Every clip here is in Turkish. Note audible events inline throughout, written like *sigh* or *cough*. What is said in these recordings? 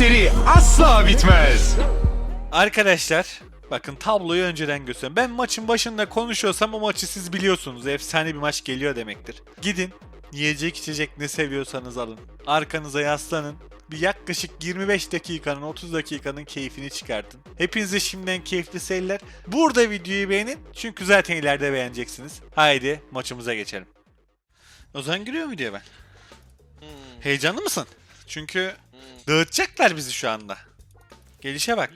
seri asla bitmez. Arkadaşlar bakın tabloyu önceden gösteriyorum. Ben maçın başında konuşuyorsam o maçı siz biliyorsunuz. Efsane bir maç geliyor demektir. Gidin yiyecek içecek ne seviyorsanız alın. Arkanıza yaslanın. Bir yaklaşık 25 dakikanın 30 dakikanın keyfini çıkartın. Hepinize şimdiden keyifli seyirler. Burada videoyu beğenin çünkü zaten ileride beğeneceksiniz. Haydi maçımıza geçelim. O zaman giriyor mu diye ben. Heyecanlı mısın? Çünkü dağıtacaklar bizi şu anda. Gelişe bak.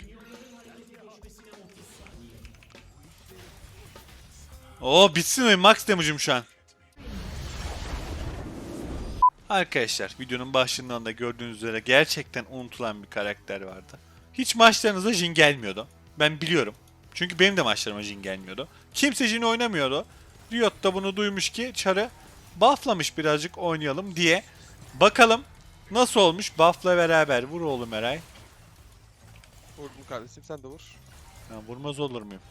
Oo bitsin oyun max damage'ım şu an. Arkadaşlar videonun başlığından da gördüğünüz üzere gerçekten unutulan bir karakter vardı. Hiç maçlarınıza Jin gelmiyordu. Ben biliyorum. Çünkü benim de maçlarıma Jin gelmiyordu. Kimse Jin oynamıyordu. Riot da bunu duymuş ki Char'ı bufflamış birazcık oynayalım diye. Bakalım nasıl olmuş buff'la beraber. Vur oğlum Eray. Vurdum kardeşim sen de vur. Ya vurmaz olur muyum?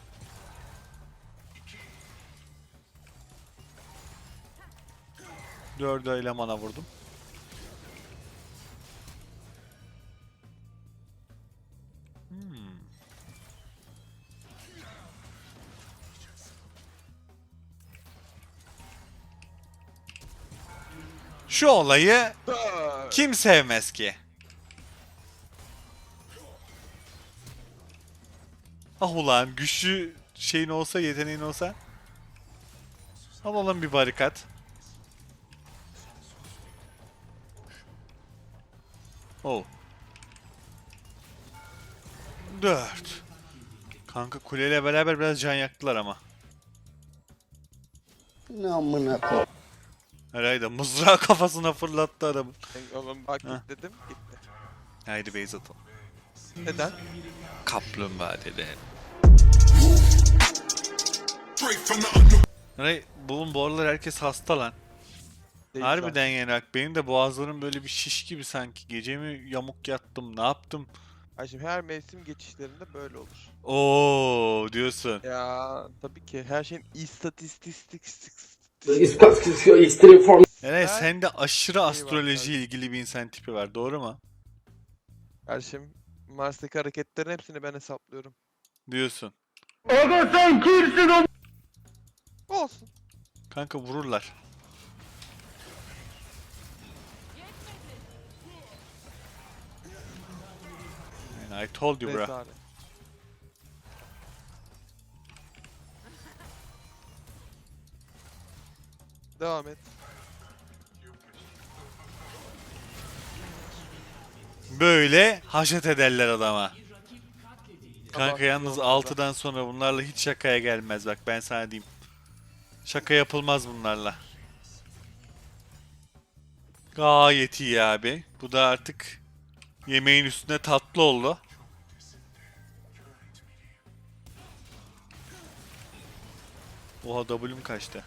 Dördü elemana vurdum. Şu olayı kim sevmez ki? Ah ulan güçlü şeyin olsa yeteneğin olsa. Alalım bir barikat. Oh. Dört. Kanka kuleyle beraber biraz can yaktılar ama. Ne amına koy. Herhalde mızrağı *laughs* kafasına fırlattı adamın. Ben oğlum bak Ha. git dedim gitti. Haydi base atalım. Neden? Kaplumbağa dedi. Ray, bu, bu aralar herkes hasta lan. Değil Harbiden yani bak benim de boğazlarım böyle bir şiş gibi sanki. Gece mi yamuk yattım ne yaptım? Ay şimdi her mevsim geçişlerinde böyle olur. Oo diyorsun. Ya tabii ki her şeyin istatistik Extreme form. Ben- sende aşırı astroloji ilgili bir insan tipi var doğru mu? Kardeşim Mars'taki hareketlerin hepsini ben hesaplıyorum. Diyorsun. Olsun. Kanka vururlar. Yani I told you bro. Rezalet. Devam et. Böyle haşet ederler adama. Kanka yalnız olmadı. 6'dan sonra bunlarla hiç şakaya gelmez bak ben sana diyeyim. Şaka yapılmaz bunlarla. Gayet iyi abi. Bu da artık yemeğin üstüne tatlı oldu. Oha W'm kaçtı.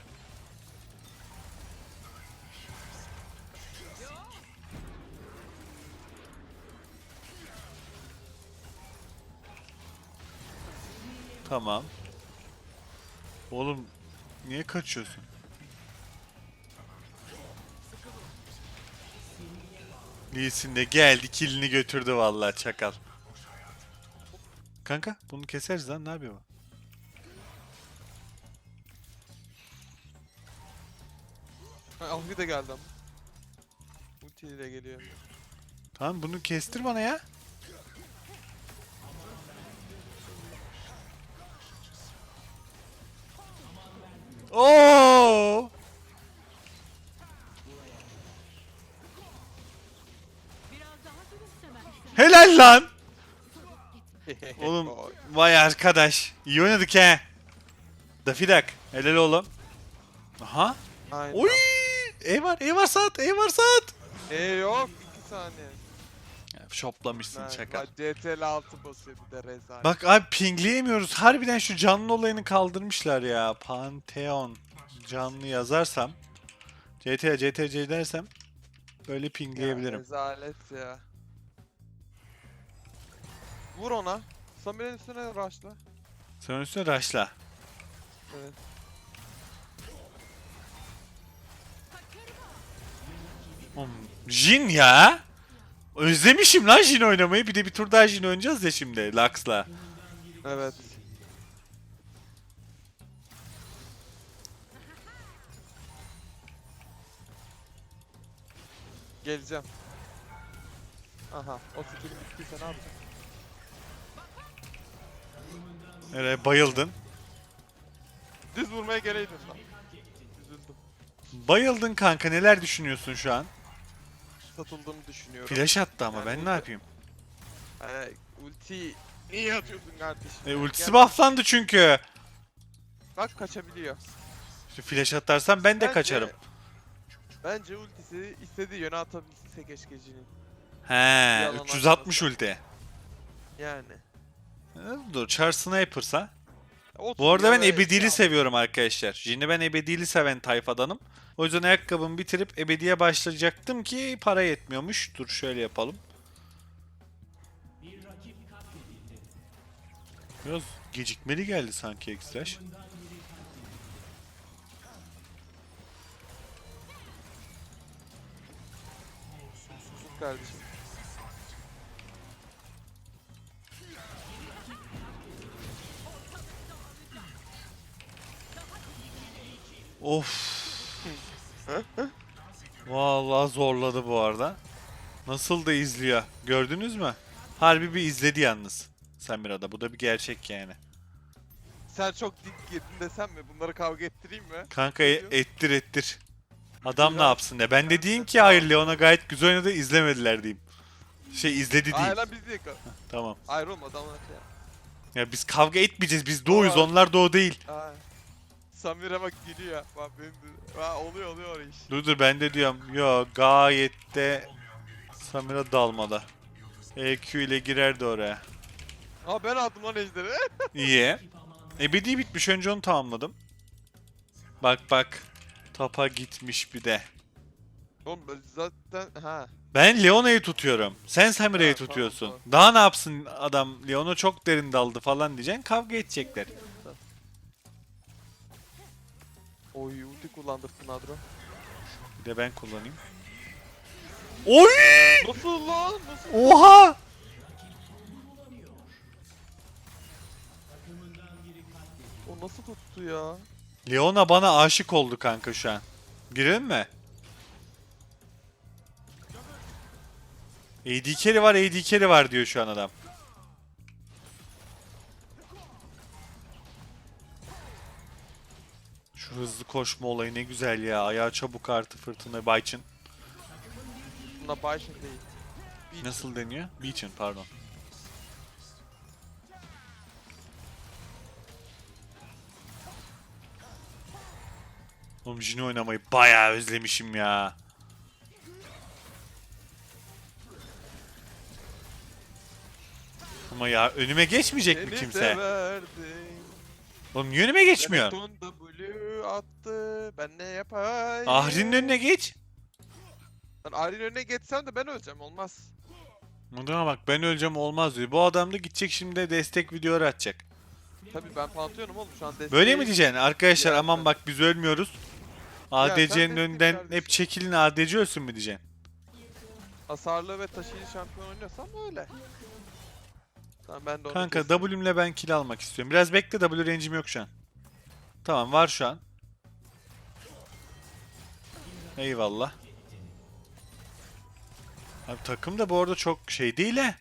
Tamam. Oğlum niye kaçıyorsun? Lee Sin de geldi kilini götürdü vallahi çakal. Kanka bunu keseriz lan ne yapıyor bu? Algı da geldi ama. Ultiyle geliyor. Tamam bunu kestir bana ya. Helal lan. *laughs* Oğlum vay arkadaş. İyi oynadık he. Dafidak. Helal oğlum. Aha. Aynen. Oy! E var, e var saat, e var saat. E yok 2 saniye. Şoplamışsın Ben, çakal. CTL 6 basıyor bir de rezalet. Bak abi pingleyemiyoruz. Harbiden şu canlı olayını kaldırmışlar ya. Pantheon canlı yazarsam CT CTC dersem böyle Ya, pingleyebilirim. rezalet ya. Vur ona. Samir'in üstüne rushla. Sen üstüne raşla. Evet. Oğlum, Jin ya. Özlemişim lan Jin oynamayı. Bir de bir tur daha Jin oynayacağız ya şimdi Lux'la. Evet. Geleceğim. Aha, o skill'im bittiyse ne yapacağım? Öyle bayıldın. Düz vurmaya geleydim lan. Üzüldüm. Bayıldın kanka neler düşünüyorsun şu an? Satıldığını düşünüyorum. Flash attı ama Yani ben ne burada- yapayım? Ee, ulti niye atıyorsun kardeşim? E, ultisi Gel- bufflandı çünkü. Bak kaçabiliyor. İşte flash atarsan ben de Bence- kaçarım. Bence ultisi istediği yöne atabilse keşke Jin'in. He, yalan 360 atmasa. ulti. Yani. Dur, Char Sniper'sa. Bu arada ben ebedili seviyorum arkadaşlar. Jin'i ben ebedili seven tayfadanım. O yüzden ayakkabımı bitirip ebediye başlayacaktım ki para yetmiyormuş. Dur şöyle yapalım. Biraz gecikmeli geldi sanki. Sus kardeşim. Of. Vallahi zorladı bu arada. Nasıl da izliyor. Gördünüz mü? Harbi bir izledi yalnız. Samira'da. Bu da bir gerçek yani. Sen çok dik girdin desem mi? Bunları kavga ettireyim mi? Kanka e- ettir ettir. Adam ne yapsın ya? Ben de diyeyim ki hayır Leon'a gayet güzel oynadı izlemediler diyeyim. Şey izledi diyeyim. Hayır lan biz değil. Tamam. Hayır oğlum adamlar şey. Ya biz kavga etmeyeceğiz. Biz doğuyuz. Onlar doğu değil. Ay. Samira bak gülüyor. Bak benim de. Ha, oluyor oluyor o iş. Dur dur ben de diyorum. Yo gayet de Samira dalmada. EQ ile girerdi oraya. Ha ben aldım lan ejderi. *laughs* İyi. Ebedi bitmiş. Önce onu tamamladım. Bak bak. Tapa gitmiş bir de. oğlum zaten ha. Ben Leona'yı tutuyorum. Sen Samira'yı Ha, tamam, tutuyorsun. tamam. Daha ne yapsın adam? Leona çok derin daldı falan diyeceksin. Kavga edecekler. Oy ulti kullandırdın Adro. Bir de ben kullanayım. Oy! Nasıl lan? Nasıl? Oha! O nasıl tuttu ya? Leona bana aşık oldu kanka şu an. Girelim mi? AD carry var, AD carry var diyor şu an adam. Hızlı koşma olayı ne güzel ya. Ayağı çabuk artı fırtına Bayçın. Buna Bayşin değil. Beach. Nasıl deniyor? Beachin pardon. Oğlum Jin oynamayı bayağı özlemişim ya. Ama ya önüme geçmeyecek mi Seni kimse? severdim. Oğlum niye önüme geçmiyor? W attı. Ben ne yapayım? Ahri'nin önüne geç. Lan Ahri'nin önüne geçsem de ben öleceğim olmaz. Adama bak ben öleceğim olmaz diyor. Bu adam da gidecek şimdi destek videoları atacak. Tabii ben Pantheon'um oğlum şu an desteği. Böyle mi diyeceksin? Arkadaşlar Ya aman sen- bak biz ölmüyoruz. ADC'nin destek önünden kardeşim. hep çekilin ADC ölsün mü diyeceksin? Hasarlı ve taşıyıcı şampiyon oynuyorsam öyle. Tamam ben de onu Kanka. W'mle ben kill almak istiyorum. Biraz bekle W range'im yok şu an. Tamam var şu an. Eyvallah. Abi takım da bu arada çok şey değil he.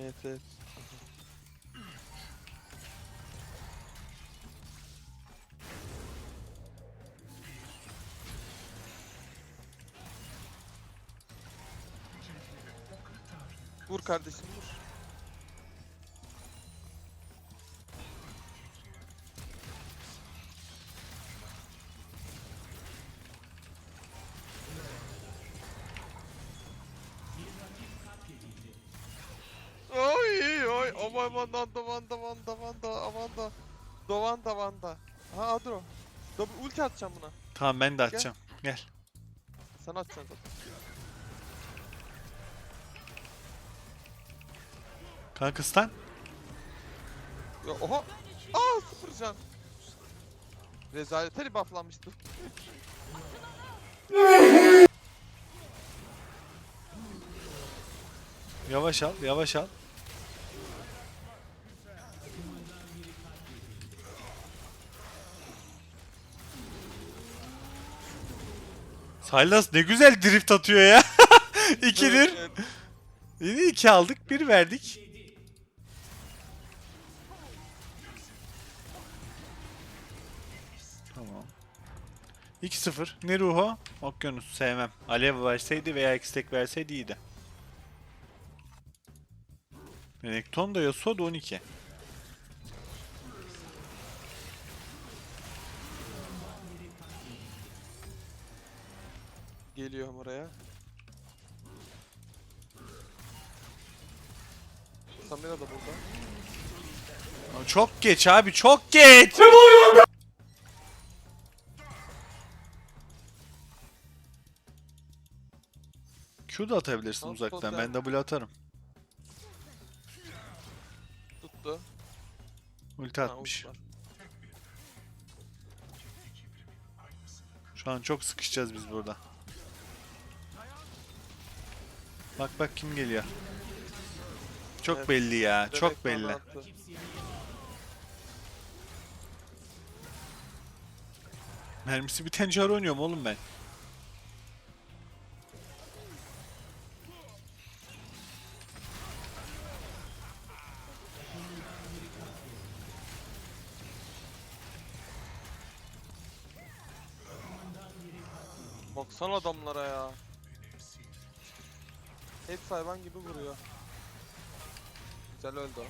Evet evet. Vur kardeşim vur. Aman aman da vanda vanda vanda avanda. Dovanda vanda Ha Adro Double ulti atacağım buna. Tamam ben de atacağım. Gel. Sen atacaksın zaten. Kanka stun. Ya, oha. Aa sıfır can. Rezalete bufflanmıştı Yavaş al, yavaş al. Silas ne güzel drift atıyor ya. *laughs* İkidir. Yine iki aldık, bir verdik. Tamam. 2-0. Ne ruhu? Okyanus sevmem. Alev verseydi veya X-Tek verseydi iyiydi. Renekton da Yasuo da 12. Geliyorum oraya. Samira da burada. Çok geç abi çok geç. Q da atabilirsin Al, uzaktan. Ben W atarım. Tuttu. Ulti Ha, atmış. ult var. Şu an çok sıkışacağız biz burada. Bak bak kim geliyor. Çok Evet. belli ya. Çok belli. attı. Mermisi biten çar oynuyorum oğlum ben. Baksana adamlara ya. Hepsi hayvan gibi vuruyor. Güzel öldü o.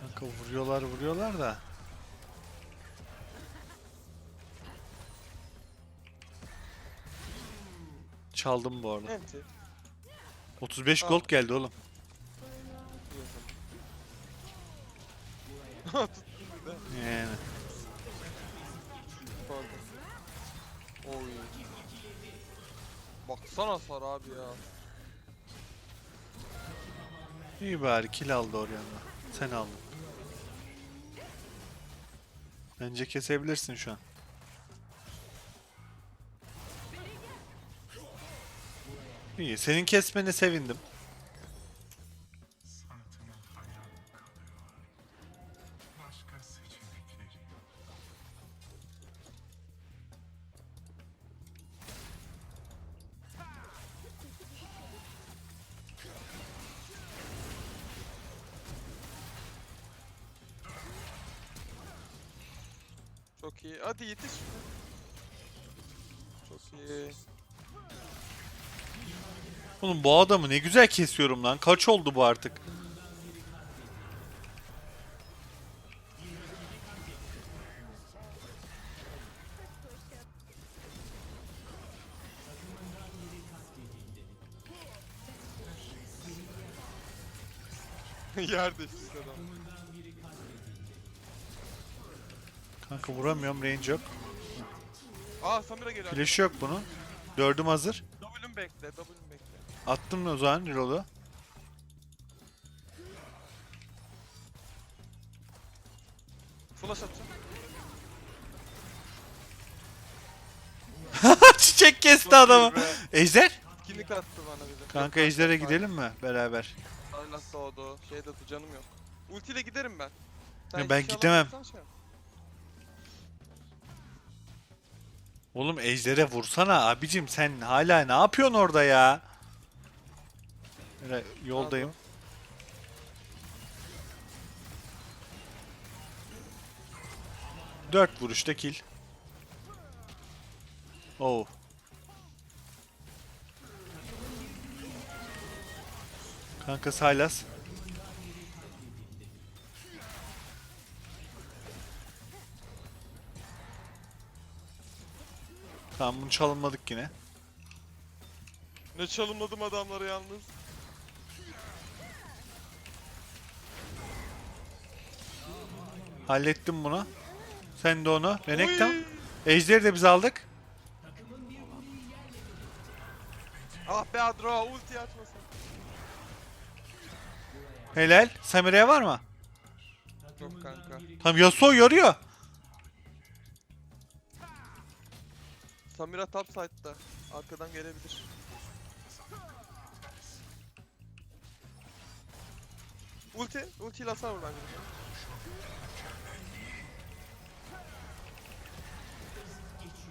Kanka vuruyorlar vuruyorlar da. Çaldım bu arada. Enti. 35 Aa. gold geldi oğlum. 90 hasar abi ya. İyi bari kill aldı Orianna. Sen aldın. Bence kesebilirsin şu an. İyi. Senin kesmene sevindim. Çok iyi. Hadi yetiş. Çok iyi. Oğlum bu adamı ne güzel kesiyorum lan. Kaç oldu bu artık? *laughs* Yerde işte Kanka vuramıyorum range yok. Aa Samira geliyor. Flash yok bunun. Dördüm hazır. W'm bekle, W'm bekle. Attım o zaman reload'u. Flash atacağım. *laughs* Çiçek kesti iyi adamı. Ejder? Kinlik attı bana bir de. Kanka Ejder'e gidelim mi beraber? Silas doğdu. Şey de canım yok. Ultiyle giderim ben. Ya hiçbir ben şey gidemem. alamazsan şey yap. Oğlum Ejder'e vursana abicim sen hala ne yapıyorsun orada ya? Böyle yoldayım. Dört vuruşta kill. Oh. Kanka Sylas. Tamam bunu çalınmadık yine. Ne çalınmadım adamları yalnız. Hallettim bunu. Sen de onu. Renekton. Oy! Ejder'i de biz aldık. Ah be Adro ulti açmasın. Helal. Samira'ya var mı? Yok kanka. Tamam Yasuo yoruyor. Samira top side'da. Arkadan gelebilir. Ulti, ultiyle hasar vur bence.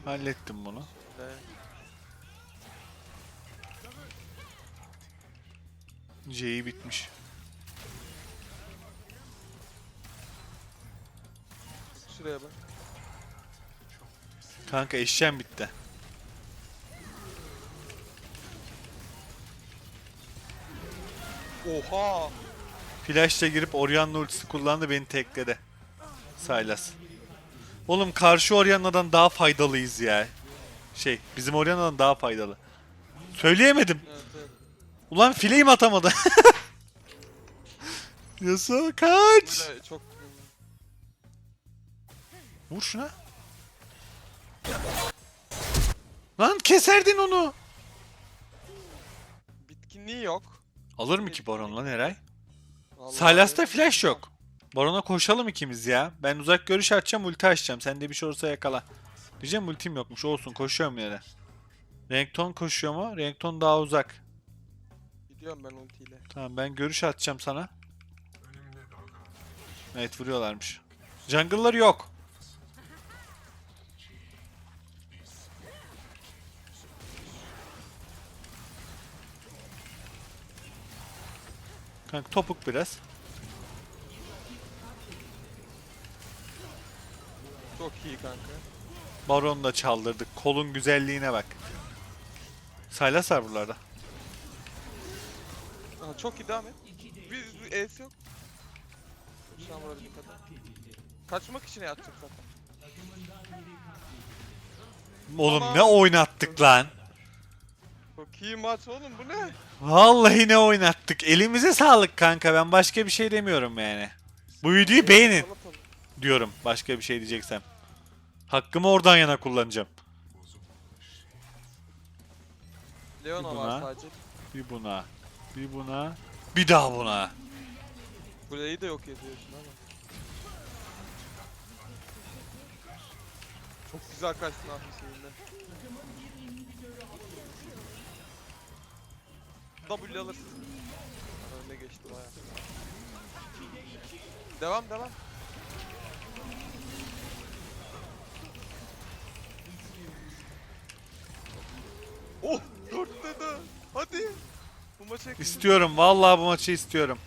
Hallettim bunu. Evet. C'yi bitmiş. Şuraya bak. Kanka eşeğim bitti. Oha! Flash'la girip Orianna ultisi kullandı beni tekledi. Sylas. Oğlum karşı Orianna'dan daha faydalıyız ya. Şey bizim Orianna'dan daha faydalı. Söyleyemedim. Evet evet. Ulan fileyi mi atamadı? *laughs* Yasuo kaç. Çok... Vur şuna. Lan keserdin onu. Bitkinliği yok. Alır mı ki Baron lan Eray? Vallahi Sylas'ta flash yok. Baron'a koşalım ikimiz ya. Ben uzak görüş açacağım ulti açacağım. Sen de bir şey olursa yakala. Diyeceğim ultim yokmuş olsun koşuyorum yere. Renekton koşuyor mu? Renekton daha uzak. Gidiyorum ben ultiyle. Tamam ben görüş atacağım sana. Evet vuruyorlarmış. Jungle'ları yok. Kanka topuk biraz. Çok iyi kanka. Baron da çaldırdık. Kolun güzelliğine bak. Saylas var buralarda. Aha, çok iyi devam et. Bir, bir E'si yok. Şu an vurabildiğim kadar. Kaçmak için yatacak zaten. Oğlum Ama- ne oynattık lan. İyi maç oğlum bu ne? Vallahi ne oynattık. Elimize sağlık kanka. Ben başka bir şey demiyorum yani. Bu videoyu beğenin diyorum. Başka bir şey diyeceksem. Hakkımı oradan yana kullanacağım. Leona var buna. sadece. Bir buna. Bir buna. Bir daha buna. Kuleyi de yok ediyorsun ama. Çok güzel kaçtın abi W alırsın. Önüne geçti baya. Devam devam. Oh! Dörtte de. Hadi. Bu maçı. İstiyorum. Vallahi bu maçı istiyorum.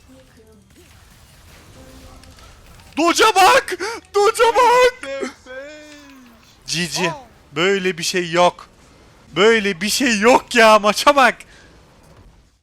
Doca bak! Doca bak! GG. Aa! Böyle bir şey yok. Böyle bir şey yok ya maça bak.